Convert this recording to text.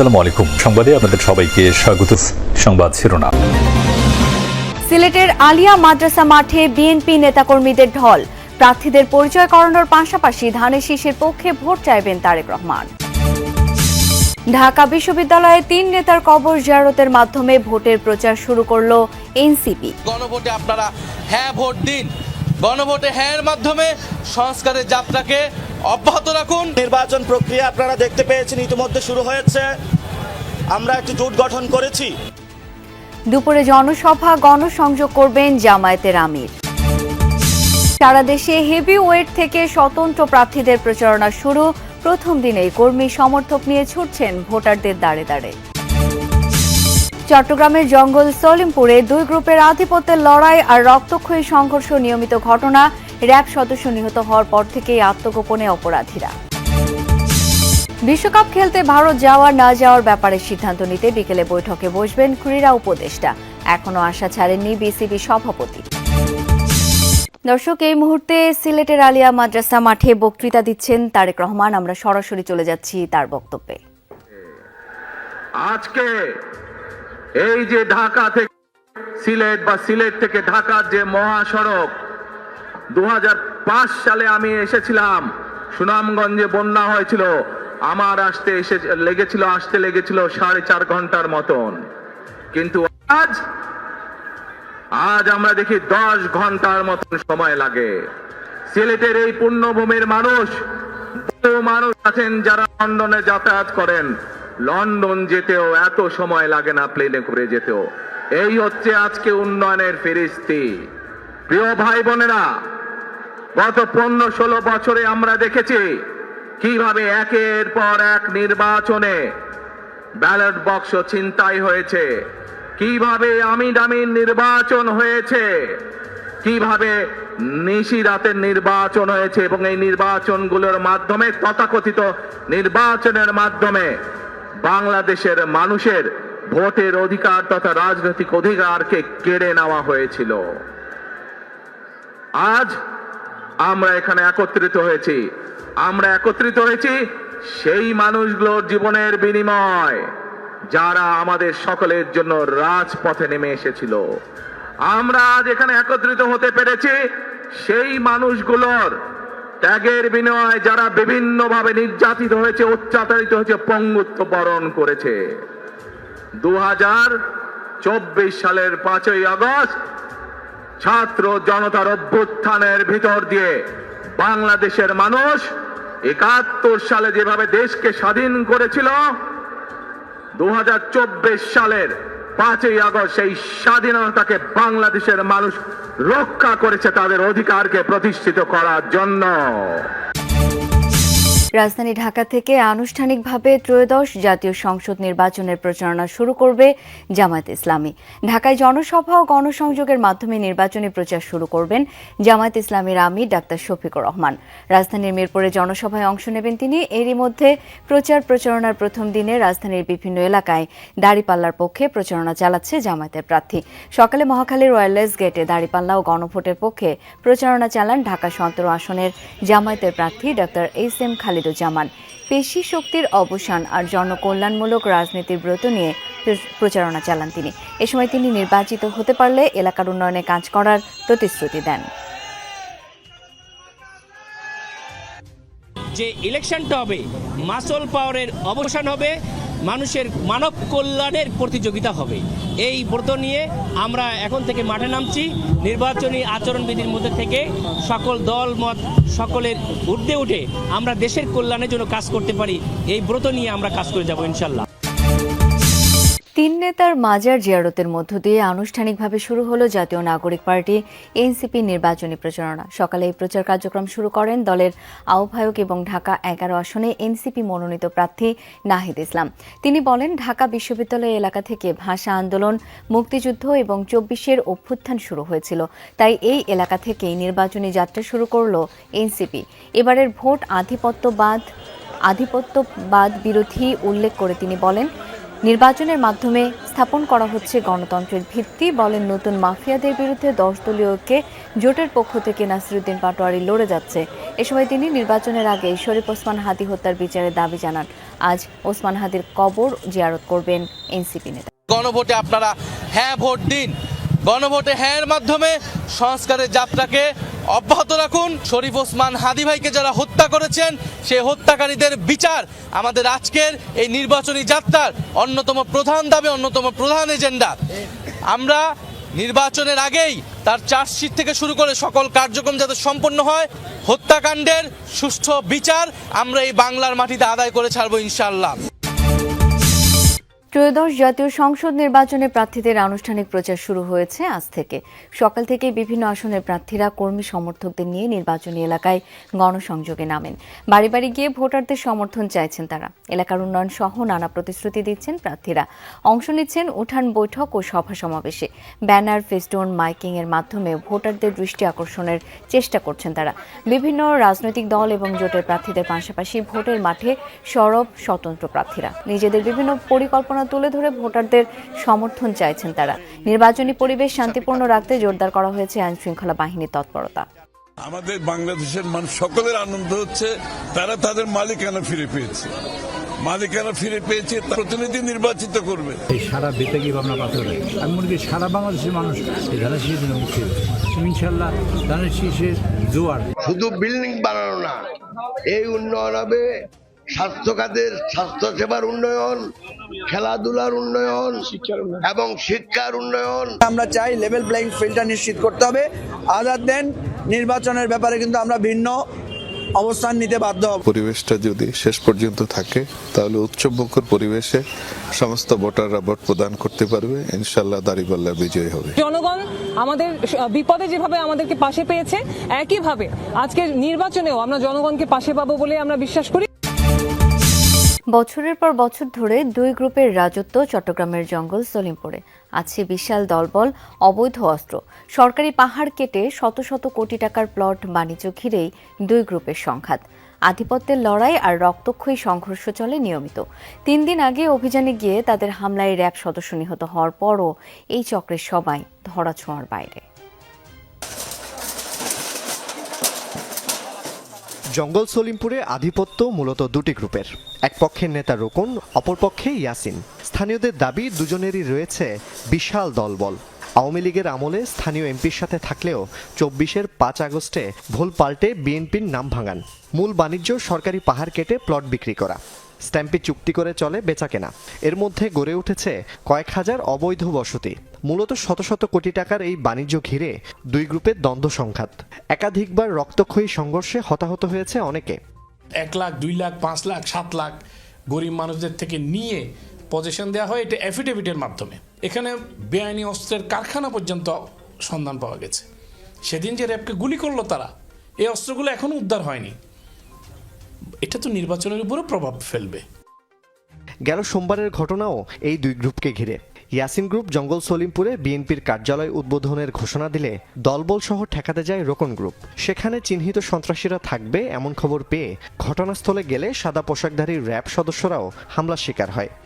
আসসালামু আলাইকুম। সংবাদে আপনাদের সবাইকে স্বাগত। সংবাদ শিরোনাম। সিলেটের আলিয়া মাদ্রাসা মাঠে বিএনপি নেতাকর্মীদের ঢল। প্রার্থীদের পরিচয় করানোর পাশাপাশি ধানের শীষের পক্ষে ভোট চাইবেন তারেক রহমান। ঢাকা বিশ্ববিদ্যালয়ে তিন নেতার কবর জিয়ারতের মাধ্যমে ভোটের প্রচার শুরু করল এনসিপি। গণভোটে আপনারা হ্যাঁ ভোট দিন। গণভোটে হ্যাঁ মাধ্যমে সংস্কারের যাত্রাকে অব্যাহত রাখুন। নির্বাচন প্রক্রিয়া আপনারা দেখতে পেয়েছেন ইতিমধ্যে শুরু হয়েছে। আমরা একটি জোট গঠন করেছি। দুপুরে জনসভা গণসংযোগ করবেন জামায়াতের আমির। সারা দেশে হেভি ওয়েট থেকে স্বতন্ত্র প্রার্থীদের প্রচারণা শুরু। প্রথম দিনেই কর্মী সমর্থক নিয়ে ছুটছেন ভোটারদের দাঁড়ে দাঁড়ে। চট্টগ্রামের জঙ্গল সলিমপুরে দুই গ্রুপের আধিপত্যের লড়াই আর রক্তক্ষয়ী সংঘর্ষ নিয়মিত ঘটনা। র্যাব সদস্য নিহত হওয়ার পর থেকেই আত্মগোপনে অপরাধীরা। বিশ্বকাপ খেলতে ভারত যাওয়া না যাওয়ার ব্যাপারে সিদ্ধান্ত নিতে বিকেলে বৈঠকে বসবেন ক্রীড়া উপদেষ্টা। এখনও আশা ছাড়েননি বিসিবি সভাপতি। দর্শক, এই মুহূর্তে সিলেটের আলিয়া মাদ্রাসা মাঠে বক্তৃতা দিচ্ছেন তারেক রহমান। আমরা সরাসরি চলে যাচ্ছি তার বক্তব্যে। আজকে এই যে ঢাকা থেকে সিলেট বা সিলেট থেকে ঢাকার যে মহাসড়ক দু সালে আমি এসেছিলাম। সুনামগঞ্জে বন্যা হয়েছিল। আমার আসতে এসে লেগেছিল, আসতে লেগেছিল সাড়ে চার ঘণ্টার মতন। কিন্তু আজ আজ আমরা দেখি দশ ঘণ্টার মতন সময় লাগে। সিলেটের এই পুণ্যভূমির মানুষ মানুষ আছেন যারা লন্ডনে যাতায়াত করেন। লন্ডন যেতেও এত সময় লাগে না প্লেনে করে যেতেও। এই হচ্ছে আজকে উন্নয়নের ফেরিস্তি। প্রিয় ভাই বোনেরা, গত পনেরো ষোলো বছরে আমরা দেখেছি কীভাবে একের পর এক নির্বাচনে ব্যালট বক্স ছিনতাই হয়েছে, কীভাবে আমিন আমিন নির্বাচন হয়েছে, কীভাবে নিশি রাতের নির্বাচন হয়েছে এবং এই নির্বাচনগুলোর মাধ্যমে তথাকথিত নির্বাচনের মাধ্যমে বাংলাদেশের মানুষের ভোটের অধিকার তথা রাজনৈতিক অধিকারকে কেড়ে নেওয়া হয়েছিল। আজ আমরা এখানে একত্রিত হয়েছি। আমরা একত্রিত হয়েছি সেই মানুষগুলোর জীবনের বিনিময়, যারা আমাদের সকলের জন্য রাজপথে নেমে এসেছিল। আমরা আজ এখানে একত্রিত হতে পেরেছি সেই মানুষগুলোর ত্যাগের বিনিময়ে যারা বিভিন্নভাবে নির্যাতিত হয়েছে অত্যাচারিত হয়েছে, পঙ্গুত্ব বরণ করেছে। দু চব্বিশ সালের পাঁচই আগস্ট, ছাত্র জনতার অভ্যুত্থানের ভিতর দিয়ে বাংলাদেশের মানুষ একাত্তর সালে যেভাবে দেশকে স্বাধীন করেছিল দু হাজার চব্বিশ সালের পাঁচই আগস্ট সেই স্বাধীনতাকে বাংলাদেশের মানুষ রক্ষা করেছে তাদের অধিকারকে প্রতিষ্ঠিত করার জন্য। রাজধানী ঢাকা থেকে আনুষ্ঠানিকভাবে ত্রয়োদশ জাতীয় সংসদ নির্বাচনের প্রচারণা শুরু করবে জামায়াত ইসলামী। ঢাকায় জনসভা ও গণসংযোগের মাধ্যমে নির্বাচনী প্রচার শুরু করবেন জামায়াত ইসলামীর আমির ডাক্তার শফিকুর রহমান। রাজধানীর মিরপুরে জনসভায় অংশ নেবেন তিনি। এরই মধ্যে প্রচার প্রচারণার প্রথম দিনে রাজধানীর বিভিন্ন এলাকায় দাড়িপাল্লার পক্ষে প্রচারণা চালাচ্ছে জামায়াতের প্রার্থী। সকালে মহাখালীর রয়্যালেস গেটে দাড়িপাল্লা ও গণভোটের পক্ষে প্রচারণা চালান ঢাকা সতেরো আসনের জামায়াতের প্রার্থী ডাক্তার এস এম খালিদুজ্জামান পেশি শক্তির অবসান আর জনকল্যাণমূলক রাজনীতির ব্রত নিয়ে প্রচারণা চালান তিনি। এ সময় তিনি নির্বাচিত হতে পারলে এলাকার উন্নয়নে কাজ করার প্রতিশ্রুতি দেন। যে ইলেকশনটা হবে, মাসল পাওয়ারের অবসান হবে মানুষের মানব কল্যাণের প্রতিযোগিতা হবে। এই ব্রত নিয়ে আমরা এখন থেকে মাঠে নামছি। নির্বাচনী আচরণবিধির মধ্যে থেকে সকল দল, মত, সকলের উঠতে উঠে আমরা দেশের কল্যাণের জন্য কাজ করতে পারি। এই ব্রত নিয়ে আমরা কাজ করে যাব, ইনশাল্লাহ। তিন নেতার মাজার জিয়ারতের মধ্য দিয়ে আনুষ্ঠানিকভাবে শুরু হলো জাতীয় নাগরিক পার্টি, এনসিপি নির্বাচনী প্রচারণা। সকালে এই প্রচার কার্যক্রম শুরু করেন দলের আহ্বায়ক এবং ঢাকা এগারো আসনে এনসিপি মনোনীত প্রার্থী নাহিদ ইসলাম। তিনি বলেন, ঢাকা বিশ্ববিদ্যালয় এলাকা থেকে ভাষা আন্দোলন, মুক্তিযুদ্ধ এবং চব্বিশের অভ্যুত্থান শুরু হয়েছিল। তাই এই এলাকা থেকেই নির্বাচনী যাত্রা শুরু করল এনসিপি। এবারের ভোট আধিপত্যবাদ আধিপত্যবাদ বিরোধী উল্লেখ করে তিনি বলেন নির্বাচনের মাধ্যমে স্থাপন করা হচ্ছে গণতন্ত্রের ভিত্তি বলেন নতুন মাফিয়াদের বিরুদ্ধে দশ দলীয়কে জোটের পক্ষ থেকে নাসিরুদ্দিন পাটোয়ারি লড়ে যাচ্ছে। এ সময় তিনি নির্বাচনের আগে শরীফ ওসমান হাদি হত্যার বিচারের দাবি জানান। আজ ওসমান হাদির কবর জিয়ারত করবেন এনসিপি নেতা। গণভোটে আপনারা হ্যাঁ ভোট দিন। গণভোটে হ্যাঁর মাধ্যমে সংস্কারের যাত্রাকে অব্যাহত রাখুন। শরীফ ওসমান হাদি ভাইকে যারা হত্যা করেছেন সেই হত্যাকারীদের বিচার আমাদের আজকের এই নির্বাচনী যাত্রার অন্যতম প্রধান দাবি, অন্যতম প্রধান এজেন্ডা। আমরা নির্বাচনের আগেই তার চার্জশিট থেকে শুরু করে সকল কার্যক্রম যাতে সম্পন্ন হয়, হত্যাকাণ্ডের সুষ্ঠু বিচার আমরা এই বাংলার মাটিতে আদায় করে ছাড়বো ইনশাআল্লাহ। ত্রয়োদশ জাতীয় সংসদ নির্বাচনে প্রার্থীদের আনুষ্ঠানিক প্রচার শুরু হয়েছে আজ থেকে। সকাল থেকে বিভিন্ন আসনের প্রার্থীরা কর্মী সমর্থকদের নিয়ে নির্বাচনী এলাকায় গণসংযোগে নামেন। বাড়ি বাড়ি গিয়ে ভোটারদের সমর্থন চাইছেন তারা। এলাকার উন্নয়ন সহ নানা প্রতিশ্রুতি দিচ্ছেন প্রার্থীরা। অংশ নিচ্ছেন উঠান বৈঠক ও সভা সমাবেশে। ব্যানার, ফেস্টোন, মাইকিং এর মাধ্যমে ভোটারদের দৃষ্টি আকর্ষণের চেষ্টা করছেন তারা। বিভিন্ন রাজনৈতিক দল এবং জোটের প্রার্থীদের পাশাপাশি ভোটের মাঠে সরব স্বতন্ত্র প্রার্থীরা। নিজেদের বিভিন্ন পরিকল্পনা তুলে ধরে ভোটারদের সমর্থন চাইছেন তারা। নির্বাচনী পরিবেশ শান্তিপূর্ণ রাখতে জোরদার করা হয়েছে আইন শৃঙ্খলা বাহিনীর তৎপরতা। আমাদের বাংলাদেশের মানুষ সকলের আনন্দ হচ্ছে তারা তাদের মালিকানা ফিরে পেয়েছে। মালিকানা ফিরে পেয়েছে প্রতিনিধি নির্বাচিত করবে। এই সারা বেতাগি ভাবনা পাথরে আমি মনে করি সারা বাংলাদেশের মানুষ ধানের শীষের মুখে ইনশাল্লাহ ধানের শীষের জোয়ার। শুধু বিল্ডিং বানানো না এই উন্নয়ন হবে স্বাস্থ্য খাতের স্বাস্থ্য সেবার উন্নয়ন খেলাধুলার উন্নয়ন এবং শিক্ষার উন্নয়ন। আমরা চাই লেভেল প্লেইং ফিল্ডটা নিশ্চিত করতে হবে। আদার দেন নির্বাচনের ব্যাপারে কিন্তু আমরা ভিন্ন অবস্থান নিতে বাধ্য হব। পরিবেশটা যদি শেষ পর্যন্ত থাকে তাহলে উৎসবমুখর পরিবেশে সমস্ত ভোটাররা ভোট প্রদান করতে পারবে। ইনশাল্লাহ দাঁড়িপাল্লা বিজয়ী হবে। জনগণ আমাদের বিপদে যেভাবে আমাদেরকে পাশে পেয়েছে একইভাবে আজকের নির্বাচনেও আমরা জনগণকে পাশে পাবো বলে আমরা বিশ্বাস করি। বছরের পর বছর ধরে দুই গ্রুপের রাজত্ব চট্টগ্রামের জঙ্গল সলিমপুরে। আছে বিশাল দলবল, অবৈধ অস্ত্র। সরকারি পাহাড় কেটে শত শত কোটি টাকার প্লট বাণিজ্য ঘিরেই দুই গ্রুপের সংঘাত। আধিপত্যের লড়াই আর রক্তক্ষয়ী সংঘর্ষ চলে নিয়মিত। তিন দিন আগে অভিযানে গিয়ে তাদের হামলায় র্যাব সদস্য নিহত হওয়ার পরও এই চক্রের সবাই ধরাছোঁয়ার বাইরে। জঙ্গল সলিমপুরে আধিপত্য মূলত দুটি গ্রুপের। এক পক্ষের নেতা রোকন, অপর পক্ষে ইয়াসিন। স্থানীয়দের দাবি, দুজনেরই রয়েছে বিশাল দলবল। আওয়ামী লীগের আমলে স্থানীয় এমপির সাথে থাকলেও চব্বিশের পাঁচ আগস্টে ভুল পাল্টে বিএনপির নাম ভাঙান। মূল বাণিজ্য সরকারি পাহাড় কেটে প্লট বিক্রি করা। স্ট্যাম্পে চুক্তি করে চলে বেচাকেনা। এর মধ্যে গড়ে উঠেছে কয়েক হাজার অবৈধ বসতি। মূলত শত শত কোটি টাকার এই বাণিজ্য ঘিরে দুই গ্রুপের দ্বন্দ্ব সংঘাত। একাধিকবার রক্তক্ষয়ী সংঘর্ষে হতাহত হয়েছে অনেকে। এক লাখ, দুই লাখ, পাঁচ লাখ, সাত লাখ গরিব মানুষদের থেকে নিয়ে পজিশন দেওয়া হয় এটা অ্যাফিডেভিটের মাধ্যমে। এখানে বেআইনি অস্ত্রের কারখানা পর্যন্ত সন্ধান পাওয়া গেছে। সেদিন যে র্যাবকে গুলি করল তারা, এই অস্ত্রগুলো এখনও উদ্ধার হয়নি। এটা তো নির্বাচনের উপরও প্রভাব ফেলবে। গেল সোমবারের ঘটনাও এই দুই গ্রুপকে ঘিরে। ইয়াসিন গ্রুপ জঙ্গল সলিমপুরে বিএনপির কার্যালয় উদ্বোধনের ঘোষণা দিলে দলবল সহ ঠেকাতে যায় রোকন গ্রুপ। সেখানে চিহ্নিত সন্ত্রাসীরা থাকবে এমন খবর পেয়ে ঘটনাস্থলে গেলে সাদা পোশাকধারী র্যাব সদস্যরাও হামলার শিকার হয়।